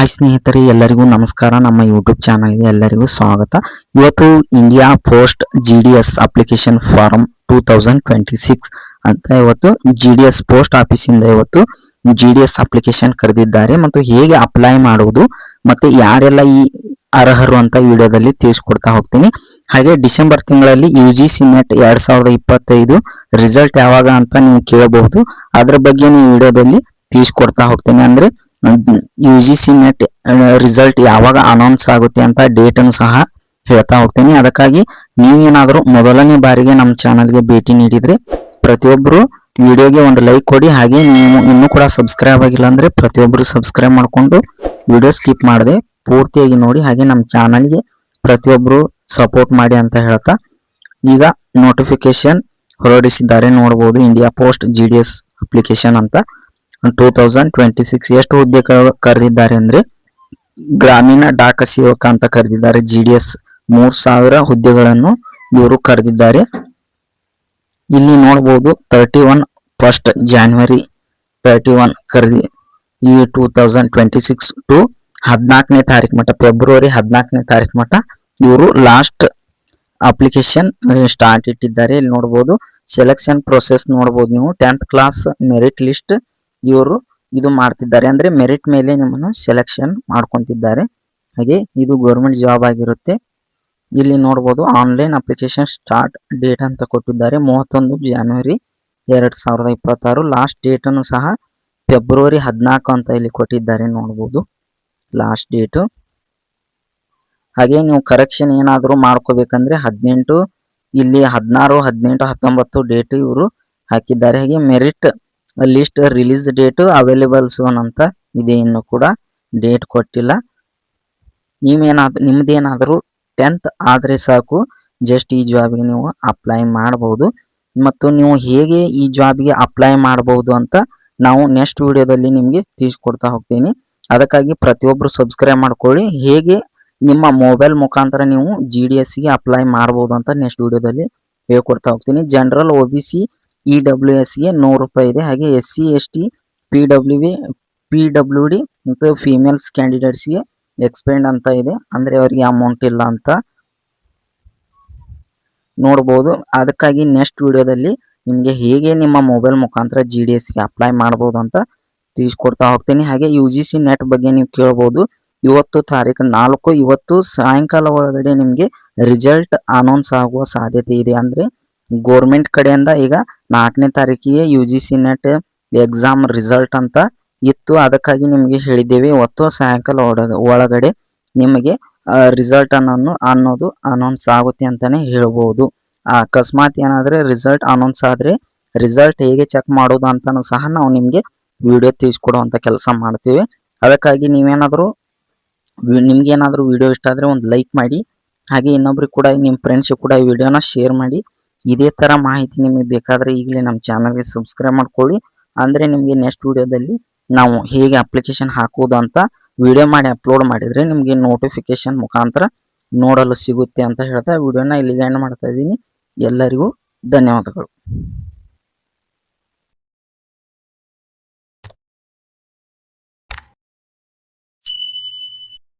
Hi ಸ್ನೇಹಿತರೆ, ಎಲ್ಲರಿಗೂ ನಮಸ್ಕಾರ. ನಮ್ಮ ಯೂಟ್ಯೂಬ್ ಚಾನಲ್ಗೆ ಎಲ್ಲರಿಗೂ ಸ್ವಾಗತ. ಇವತ್ತು India post G D S application form two thousand twenty six ಅಂತ ಇವತ್ತು ಜಿ ಡಿ ಎಸ್ ಪೋಸ್ಟ್ ಆಫೀಸಿಂದ ಇವತ್ತು ಜಿ ಡಿ ಎಸ್ ಅಪ್ಲಿಕೇಶನ್ ಕರೆದಿದ್ದಾರೆ ಮತ್ತು ಹೇಗೆ ಅಪ್ಲೈ ಮಾಡುವುದು ಮತ್ತು ಯಾರೆಲ್ಲ ಈ ಅರ್ಹರು ಅಂತ ವಿಡಿಯೋದಲ್ಲಿ ತಿಳಿಸ್ಕೊಡ್ತಾ ಹೋಗ್ತೀನಿ. ಹಾಗೆ ಡಿಸೆಂಬರ್ ತಿಂಗಳಲ್ಲಿ ಯು ಜಿ ಸಿ ನೆಟ್ ಎರಡ್ ಸಾವಿರದ ಇಪ್ಪತ್ತೈದು ರಿಸಲ್ಟ್ ಯಾವಾಗ ಅಂತ ನೀವು ಕೇಳಬಹುದು. ಅದ್ರ ಬಗ್ಗೆ ನೀವು ವಿಡಿಯೋದಲ್ಲಿ ತಿಳಿಸ್ಕೊಡ್ತಾ ಹೋಗ್ತೀನಿ. ಅಂದ್ರೆ U G C net result ಯಾವಾಗ ಅನೌನ್ಸ್ ಆಗುತ್ತೆ ಅಂತ ಡೇಟ್ ಅನ್ನು ಸಹ ಹೇಳ್ತಾ ಹೋಗ್ತೀನಿ. ಅದಕ್ಕಾಗಿ ನೀವೇನಾದರೂ ಮೊದಲನೇ ಬಾರಿಗೆ ನಮ್ಮ ಚಾನಲ್ಗೆ ಭೇಟಿ ನೀಡಿದರೆ ಪ್ರತಿಯೊಬ್ಬರು ವಿಡಿಯೋಗೆ ಒಂದು ಲೈಕ್ ಕೊಡಿ. ಹಾಗೆ ನೀವು ಇನ್ನೂ ಕೂಡ ಸಬ್ಸ್ಕ್ರೈಬ್ ಆಗಿಲ್ಲ ಅಂದರೆ ಪ್ರತಿಯೊಬ್ಬರು ಸಬ್ಸ್ಕ್ರೈಬ್ ಮಾಡಿಕೊಂಡು ವಿಡಿಯೋ ಸ್ಕಿಪ್ ಮಾಡದೆ ಪೂರ್ತಿಯಾಗಿ ನೋಡಿ. ಹಾಗೆ ನಮ್ಮ ಚಾನಲ್ಗೆ ಪ್ರತಿಯೊಬ್ಬರು ಸಪೋರ್ಟ್ ಮಾಡಿ ಅಂತ ಹೇಳ್ತಾ ಈಗ ನೋಟಿಫಿಕೇಶನ್ ಹೊರಡಿಸಿದ್ದಾರೆ. ನೋಡ್ಬೋದು ಇಂಡಿಯಾ ಪೋಸ್ಟ್ ಜಿ ಅಪ್ಲಿಕೇಶನ್ ಅಂತ. ಟೂ ತೌಸಂಡ್ ಟ್ವೆಂಟಿ ಸಿಕ್ಸ್ ಎಷ್ಟು ಹುದ್ದೆ ಕರೆದಿದ್ದಾರೆ ಅಂದ್ರೆ ಗ್ರಾಮೀಣ ಡಾಕ ಸೇವಕ ಅಂತ ಕರೆದಿದ್ದಾರೆ. ಜಿ ಡಿ ಎಸ್ ಮೂರ್ ಸಾವಿರ ಹುದ್ದೆಗಳನ್ನು ಇವರು ಕರೆದಿದ್ದಾರೆ. ಇಲ್ಲಿ ನೋಡಬಹುದು thirty one first January thirty one ಕರೆದಿ ಈ two thousand twenty six to ಹದಿನಾಲ್ಕನೇ ತಾರೀಕು ಮಟ್ಟ ಫೆಬ್ರವರಿ ಹದಿನಾಲ್ಕನೇ ತಾರೀಕು ಮಟ್ಟ ಇವರು ಲಾಸ್ಟ್ ಅಪ್ಲಿಕೇಶನ್ ಸ್ಟಾರ್ಟ್ ಇಟ್ಟಿದ್ದಾರೆ. ಇಲ್ಲಿ ನೋಡಬಹುದು ಸೆಲೆಕ್ಷನ್ ಪ್ರೊಸೆಸ್ ನೋಡಬಹುದು ನೀವು. ಟೆಂತ್ ಕ್ಲಾಸ್ ಮೆರಿಟ್ ಲಿಸ್ಟ್ ಇವರು ಇದು ಮಾಡ್ತಿದ್ದಾರೆ ಅಂದ್ರೆ ಮೆರಿಟ್ ಮೇಲೆ ನಿಮ್ಮನ್ನು ಸೆಲೆಕ್ಷನ್ ಮಾಡ್ಕೊಂತಿದ್ದಾರೆ. ಹಾಗೆ ಇದು ಗೌರ್ಮೆಂಟ್ ಜಾಬ್ ಆಗಿರುತ್ತೆ. ಇಲ್ಲಿ ನೋಡಬಹುದು ಆನ್ಲೈನ್ ಅಪ್ಲಿಕೇಶನ್ ಸ್ಟಾರ್ಟ್ ಡೇಟ್ ಅಂತ ಕೊಟ್ಟಿದ್ದಾರೆ. ಮೂವತ್ತೊಂದು ಜಾನ್ವರಿ ಎರಡ್ ಸಾವಿರದ ಇಪ್ಪತ್ತಾರು. ಲಾಸ್ಟ್ ಡೇಟ್ ಅನ್ನು ಸಹ ಫೆಬ್ರವರಿ ಹದಿನಾಲ್ಕು ಅಂತ ಇಲ್ಲಿ ಕೊಟ್ಟಿದ್ದಾರೆ ನೋಡಬಹುದು ಲಾಸ್ಟ್ ಡೇಟ್ ಹಾಗೆ ನೀವು ಕರೆಕ್ಷನ್ ಏನಾದರೂ ಮಾಡ್ಕೋಬೇಕಂದ್ರೆ ಹದಿನೆಂಟು, ಇಲ್ಲಿ ಹದಿನಾರು, ಹದಿನೆಂಟು, ಹತ್ತೊಂಬತ್ತು ಡೇಟ್ ಇವರು ಹಾಕಿದ್ದಾರೆ. ಹಾಗೆ merit list release date available soon ಅಂತ ಇದೆ ಇನ್ನು ಕೂಡ ಡೇಟ್ ಕೊಟ್ಟಿಲ್ಲ. ನೀವೇನಾದ್ರು ನಿಮ್ಮದೇನಾದರೂ ಟೆಂತ್ ಆದರೆ ಸಾಕು ಜಸ್ಟ್ ಈ ಜಾಬಿಗೆ ನೀವು ಅಪ್ಲೈ ಮಾಡಬಹುದು ಮತ್ತು ನೀವು ಹೇಗೆ ಈ ಜಾಬಿಗೆ ಅಪ್ಲೈ ಮಾಡಬಹುದು ಅಂತ ನಾವು ನೆಕ್ಸ್ಟ್ ವಿಡಿಯೋದಲ್ಲಿ ನಿಮಗೆ ತಿಳಿಸ್ಕೊಡ್ತಾ ಹೋಗ್ತೀನಿ. ಅದಕ್ಕಾಗಿ ಪ್ರತಿಯೊಬ್ಬರು ಸಬ್ಸ್ಕ್ರೈಬ್ ಮಾಡ್ಕೊಳ್ಳಿ. ಹೇಗೆ ನಿಮ್ಮ ಮೊಬೈಲ್ ಮುಖಾಂತರ ನೀವು ಜಿ ಡಿ ಎಸ್ಗೆ ಅಪ್ಲೈ ಮಾಡ್ಬೋದು ಅಂತ ನೆಕ್ಸ್ಟ್ ವಿಡಿಯೋದಲ್ಲಿ ಹೇಳ್ಕೊಡ್ತಾ ಹೋಗ್ತೀನಿ. General O B C E W ಎಸ್ಗೆ ನೂರು ರೂಪಾಯಿ ಇದೆ. ಹಾಗೆ S C S T P W V P W D ಮತ್ತು ಫೀಮೇಲ್ಸ್ ಕ್ಯಾಂಡಿಡೇಟ್ಸ್ಗೆ ಎಕ್ಸ್ಪೆಂಡ್ ಅಂತ ಇದೆ. ಅಂದರೆ ಅವರಿಗೆ ಅಮೌಂಟ್ ಇಲ್ಲ ಅಂತ ನೋಡ್ಬೋದು. ಅದಕ್ಕಾಗಿ ನೆಕ್ಸ್ಟ್ ವಿಡಿಯೋದಲ್ಲಿ ನಿಮಗೆ ಹೇಗೆ ನಿಮ್ಮ ಮೊಬೈಲ್ ಮುಖಾಂತರ ಜಿ ಡಿ ಎಸ್ಗೆ ಅಪ್ಲೈ ಮಾಡ್ಬೋದು ಅಂತ ತಿಳಿಸ್ಕೊಡ್ತಾ ಹೋಗ್ತೀನಿ. ಹಾಗೆ ಯು ಜಿ ಸಿ ನೆಟ್ ಬಗ್ಗೆ ನೀವು ಕೇಳ್ಬೋದು. ಇವತ್ತು ತಾರೀಕು ನಾಲ್ಕು, ಇವತ್ತು ಸಾಯಂಕಾಲ ಒಳಗಡೆ ನಿಮಗೆ ರಿಸಲ್ಟ್ ಅನೌನ್ಸ್ ಆಗುವ ಸಾಧ್ಯತೆ ಇದೆ. ಅಂದರೆ ಗೋರ್ಮೆಂಟ್ ಕಡೆಯಿಂದ ಈಗ ನಾಲ್ಕನೇ ತಾರೀಕಿಗೆ U G C net exam result ಅಂತ ಇತ್ತು. ಅದಕ್ಕಾಗಿ ನಿಮಗೆ ಹೇಳಿದ್ದೇವೆ. ಒತ್ತು ಸಾಯಂಕಾಲ ಒಳಗಡೆ ನಿಮಗೆ ರಿಸಲ್ಟ್ ಅನ್ನೋನು ಅನ್ನೋದು ಅನೌನ್ಸ್ ಆಗುತ್ತೆ ಅಂತಾನೆ ಹೇಳ್ಬೋದು. ಅಕಸ್ಮಾತ್ ಏನಾದರೆ ರಿಸಲ್ಟ್ ಅನೌನ್ಸ್ ಆದರೆ ರಿಸಲ್ಟ್ ಹೇಗೆ ಚೆಕ್ ಮಾಡೋದು ಅಂತಲೂ ಸಹ ನಾವು ನಿಮಗೆ ವಿಡಿಯೋ ತಿಳಿಸ್ಕೊಡುವಂಥ ಕೆಲಸ ಮಾಡ್ತೀವಿ. ಅದಕ್ಕಾಗಿ ನೀವೇನಾದರೂ ನಿಮಗೇನಾದರೂ ವಿಡಿಯೋ ಇಷ್ಟ ಆದರೆ ಒಂದು ಲೈಕ್ ಮಾಡಿ, ಹಾಗೆ ಇನ್ನೊಬ್ರಿಗೆ ಕೂಡ ನಿಮ್ಮ ಫ್ರೆಂಡ್ಸ್ ಕೂಡ ಈ ವಿಡಿಯೋನ ಶೇರ್ ಮಾಡಿ ಇದೇ ತರ ಮಾಹಿತಿ ನಿಮಗೆ ಬೇಕಾದರೆ ಈಗಲೇ ನಮ್ಮ ಚಾನಲ್ಗೆ ಸಬ್ಸ್ಕ್ರೈಬ್ ಮಾಡ್ಕೊಳ್ಳಿ. ಅಂದ್ರೆ ನಿಮಗೆ ನೆಕ್ಸ್ಟ್ ವಿಡಿಯೋದಲ್ಲಿ ನಾವು ಹೇಗೆ ಅಪ್ಲಿಕೇಶನ್ ಹಾಕೋದು ಅಂತ ವಿಡಿಯೋ ಮಾಡಿ ಅಪ್ಲೋಡ್ ಮಾಡಿದ್ರೆ ನಿಮಗೆ ನೋಟಿಫಿಕೇಶನ್ ಮುಖಾಂತರ ನೋಡಲು ಸಿಗುತ್ತೆ ಅಂತ ಹೇಳ್ತಾ ವಿಡಿಯೋನ ಇಲ್ಲಿಗೆ ಎಂಡ್ ಮಾಡ್ತಾ ಇದ್ದೀನಿ. ಎಲ್ಲರಿಗೂ ಧನ್ಯವಾದಗಳು.